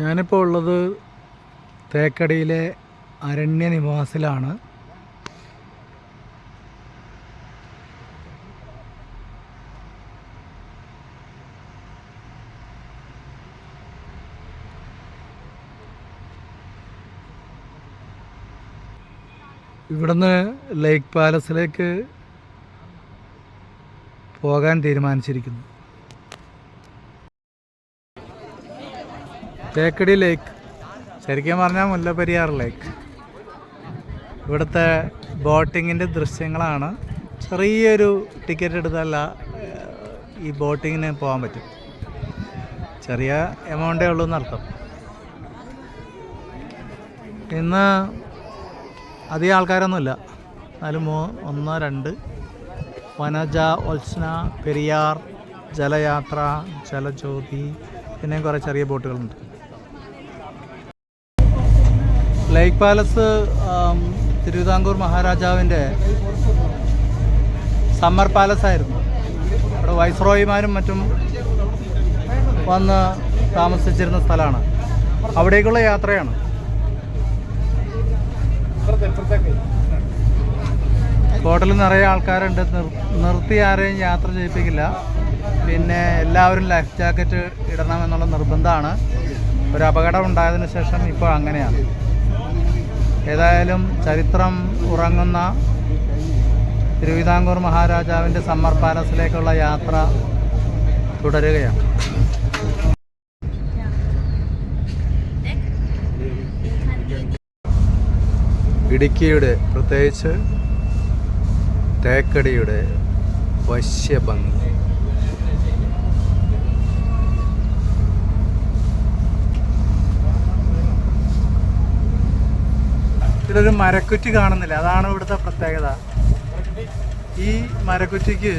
ഞാനിപ്പോൾ ഉള്ളത് തേക്കടിയിലെ അരണ്യ നിവാസിലാണ്. ഇവിടുന്ന് ലേക്ക് പാലസിലേക്ക് പോകാൻ തീരുമാനിച്ചിരിക്കുന്നു. തേക്കടി ലേക്ക് ശരിക്കും പറഞ്ഞാൽ മുല്ലപ്പെരിയാർ ലേക്ക് ഇവിടുത്തെ ബോട്ടിങ്ങിന്റെ ദൃശ്യങ്ങളാണ്. ചെറിയൊരു ടിക്കറ്റ് എടുത്തല്ല ഈ ബോട്ടിങ്ങിന് പോകാൻ പറ്റും. ചെറിയ എമൗണ്ടേ ഉള്ളൂ എന്നർത്ഥം. ഇന്ന് അധികം ആൾക്കാരൊന്നുമില്ല. എന്നാലും മൂ ഒന്ന് രണ്ട്. വനജ ഒൽസ്ന പെരിയാർ ജലയാത്ര ജലജ്യോതി പിന്നെയും കുറേ ചെറിയ ബോട്ടുകളുണ്ട്. ലേക്ക് പാലസ് തിരുവിതാംകൂർ മഹാരാജാവിന്റെ സമ്മർ പാലസ് ആയിരുന്നു. അവിടെ വൈസ്രോയിമാരും മറ്റും വന്ന് താമസിച്ചിരുന്ന സ്ഥലമാണ്. അവിടേക്കുള്ള യാത്രയാണ്. ഹോട്ടലിൽ നിറയെ ആൾക്കാരുണ്ട്. നിർ- നിർത്തി ആരെയും യാത്ര ചെയ്യിപ്പിക്കില്ല. പിന്നെ എല്ലാവരും ലൈഫ് ജാക്കറ്റ് ഇടണമെന്നുള്ള നിർബന്ധമാണ്. ഒരു അപകടം ഉണ്ടായതിനു ശേഷം ഇപ്പോൾ അങ്ങനെയാണ്. ഏതായാലും ചരിത്രം ഉറങ്ങുന്ന തിരുവിതാംകൂർ മഹാരാജാവിന്റെ സമ്മർ പാലസിലേക്കുള്ള യാത്ര തുടരുകയാണ്. ഇടുക്കിയുടെ പ്രത്യേകിച്ച് തേക്കടിയുടെ വശ്യഭംഗി. ഇതൊരു മരക്കുറ്റി കാണുന്നില്ല. അതാണ് ഇവിടുത്തെ പ്രത്യേകത. ഈ മരക്കുറ്റിക്ക്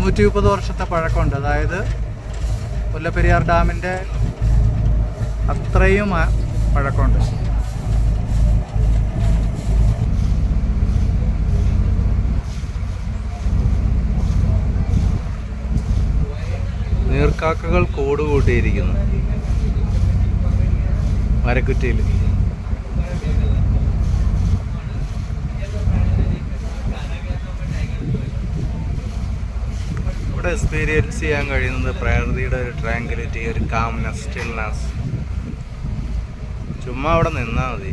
നൂറ്റി മുപ്പത് വർഷത്തെ പഴക്കമുണ്ട്. അതായത് മുല്ലപ്പെരിയാർ ഡാമിന്റെ അത്രയും പഴക്കമുണ്ട്. നീർക്കാക്കകൾ കൂട് കൂട്ടിയിരിക്കുന്നു മരക്കുറ്റിയിൽ. ഇവിടെ എക്സ്പീരിയൻസ് ചെയ്യാൻ കഴിയുന്നത് പ്രകൃതിയുടെ ഒരു ട്രാങ്കിലിറ്റി ഒരു കാംനസ് സ്റ്റിൽനെസ് ചുമ്മാ അവിടെ നിന്നാൽ മതി.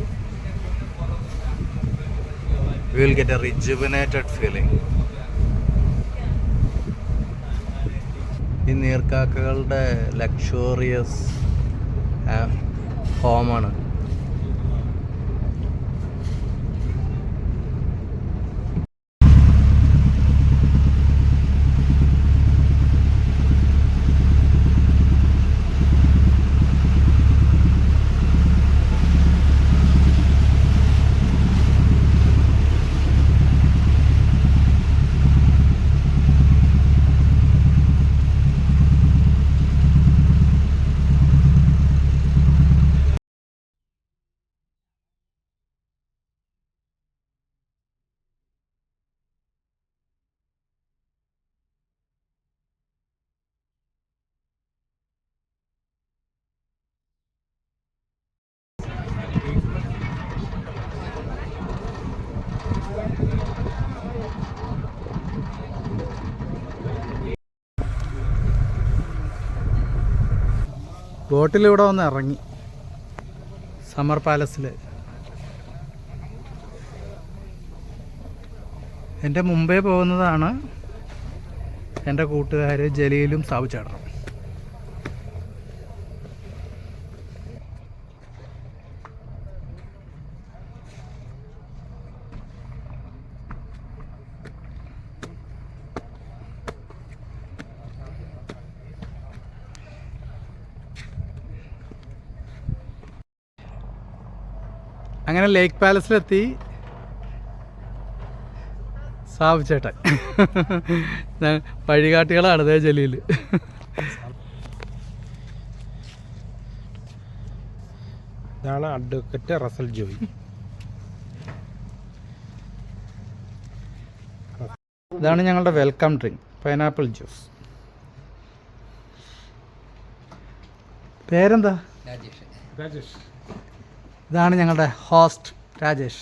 Will get a rejuvenated feeling ഈ നീർക്കാക്കകളുടെ ലക്ഷോറിയസ് ഹോമാണ് ബോട്ടിൽ ഇവിടെ വന്ന് ഇറങ്ങി. സമ്മർ പാലസിൽ എന്റെ മുമ്പേ പോകുന്നതാണ് എന്റെ കൂട്ടുകാർ ജലീലും സാവുചേട്ടനും അങ്ങനെ ലേക്ക് പാലസിലെത്തി. സാബ് ചേട്ടൻ. ഞാൻ വഴികാട്ടികളാണ് അതേ ജലീൽ ഇതാണ് അഡ്വക്കറ്റ് റസൽ ജോയി. ഇതാണ് ഞങ്ങളുടെ വെൽക്കം ഡ്രിങ്ക് പൈനാപ്പിൾ ജ്യൂസ്. പേരെന്താ? രാജേഷ്. രാജേഷ്. ഇതാണ് ഞങ്ങളുടെ host Rajesh.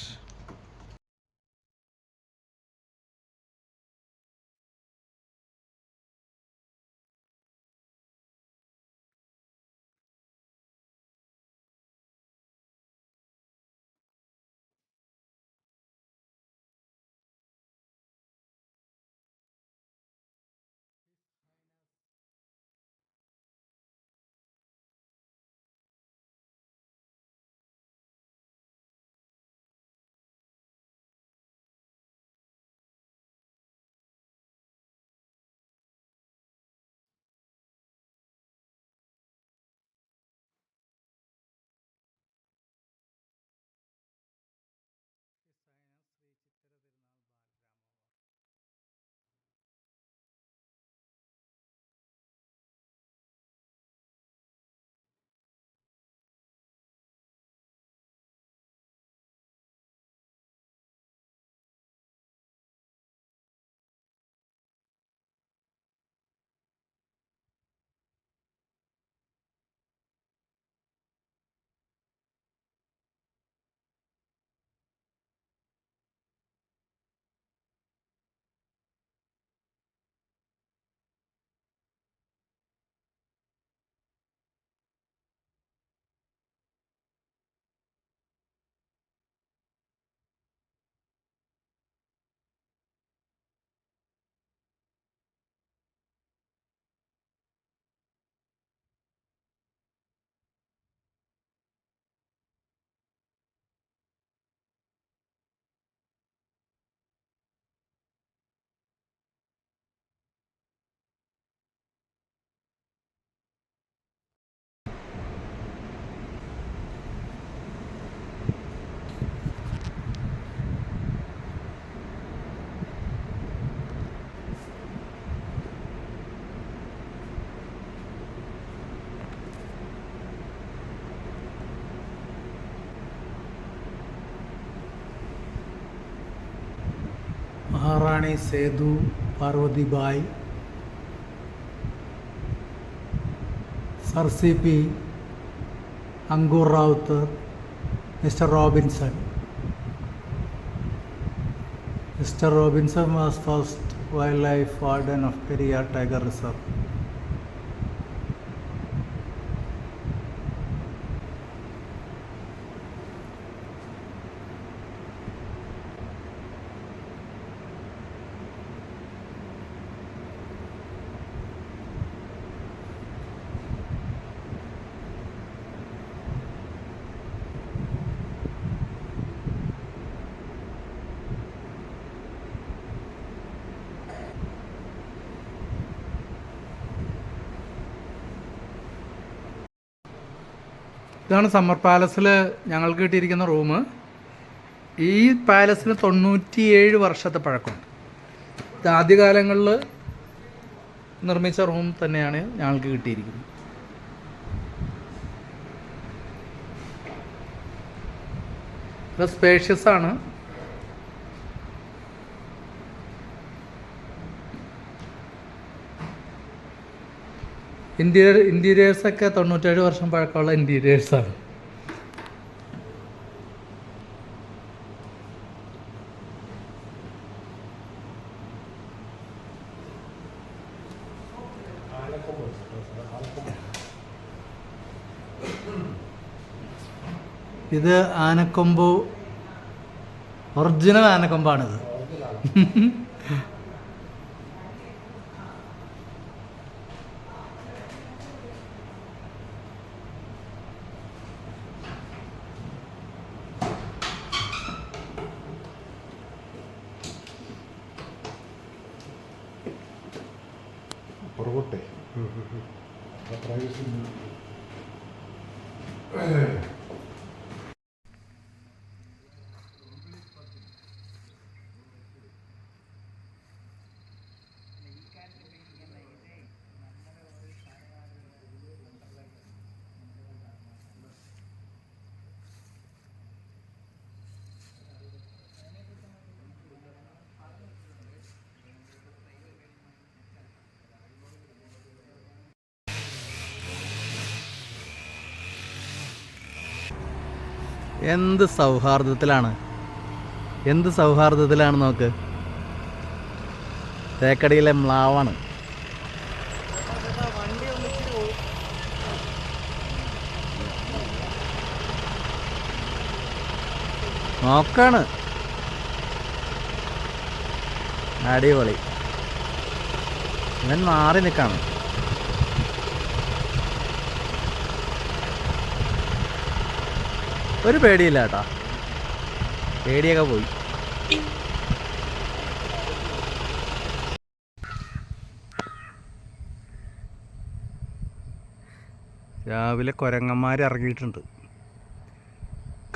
Maharani Sethu Parvathibai sir C P Ankur Rowther mister Robinson mister Robinson was first wild life warden of Periyar tiger reserve ഇതാണ് സമ്മർ പാലസിൽ ഞങ്ങൾക്ക് കിട്ടിയിരിക്കുന്ന റൂം. ഈ പാലസിന് തൊണ്ണൂറ്റിയേഴ് വർഷത്തെ പഴക്കമുണ്ട്. ഇത് ആദ്യകാലങ്ങളിൽ നിർമ്മിച്ച റൂം തന്നെയാണ് ഞങ്ങൾക്ക് കിട്ടിയിരിക്കുന്നത്. ഇത് സ്പേഷ്യസ് ആണ്. ഇന്റീരിയർ ഇന്റീരിയേഴ്സൊക്കെ തൊണ്ണൂറ്റേഴ് വർഷം പഴക്കമുള്ള ഇന്റീരിയേഴ്സാണ് ഇത് ആനക്കൊമ്പ് ഒറിജിനൽ ആനക്കൊമ്പാണിത്. പുറകോട്ടെ എന്ത് സൗഹാർദ്ദത്തിലാണ്? എന്ത് സൗഹാർദ്ദത്തിലാണ് നോക്ക്? തേക്കടിയിലെ മ്ലാവാണ്. നോക്കാണ്. അടിപൊളി. ഞാൻ മാറി നിൽക്കാണ് ഒരു പേടിയില്ല കേട്ടോ പേടിയൊക്കെ പോയി. രാവിലെ കുരങ്ങന്മാർ ഇറങ്ങിയിട്ടുണ്ട്.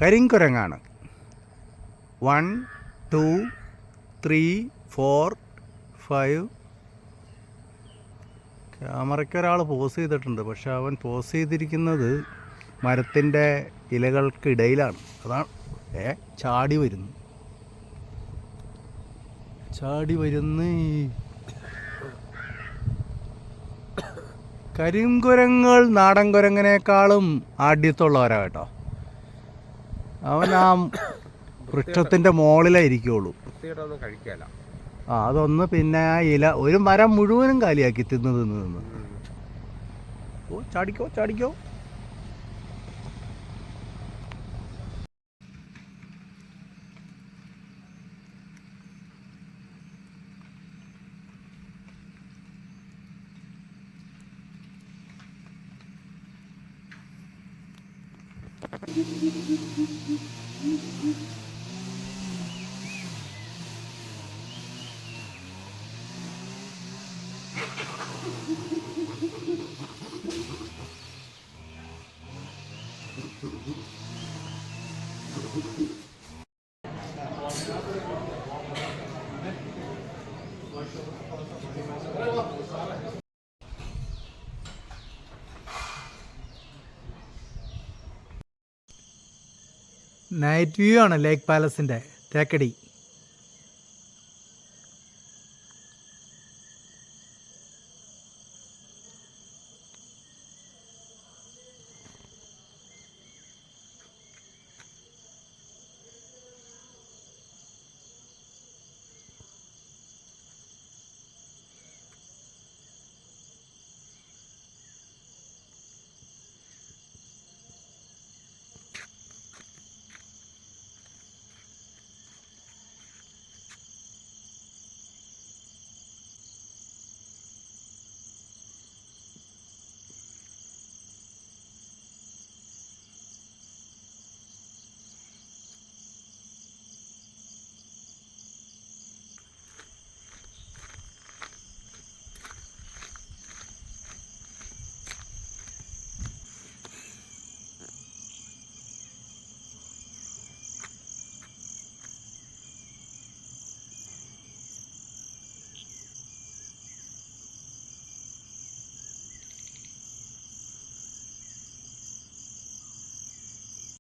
കരിങ്കുരങ്ങാണ്. One two three four five. ക്യാമറയ്ക്ക് ഒരാൾ പോസ് ചെയ്തിട്ടുണ്ട്. പക്ഷെ അവൻ പോസ് ചെയ്തിരിക്കുന്നത് മരത്തിന്റെ ഇലകൾക്കിടയിലാണ്. അതാണ് ഏ ചാടി വരുന്നു ചാടി വരുന്ന കരിങ്കുരങ്ങൾ നാടൻ കുരങ്ങനേക്കാളും ആഢ്യത്തുള്ളവരാ കേട്ടോ. അവൻ ആ വൃക്ഷത്തിന്റെ മുകളിലായിരിക്കുള്ളൂ കഴിക്കാല. ആ അതൊന്ന് പിന്നെ ആ ഇല ഒരു മരം മുഴുവനും കാലിയാക്കി തിന്ന് തിന്ന് തിന്ന് ഓ ചാടിക്കോ ചാടിക്കോ. നൈറ്റ് വ്യൂ ആണ് ലേക്ക് പാലസിന്റെ തേക്കടി.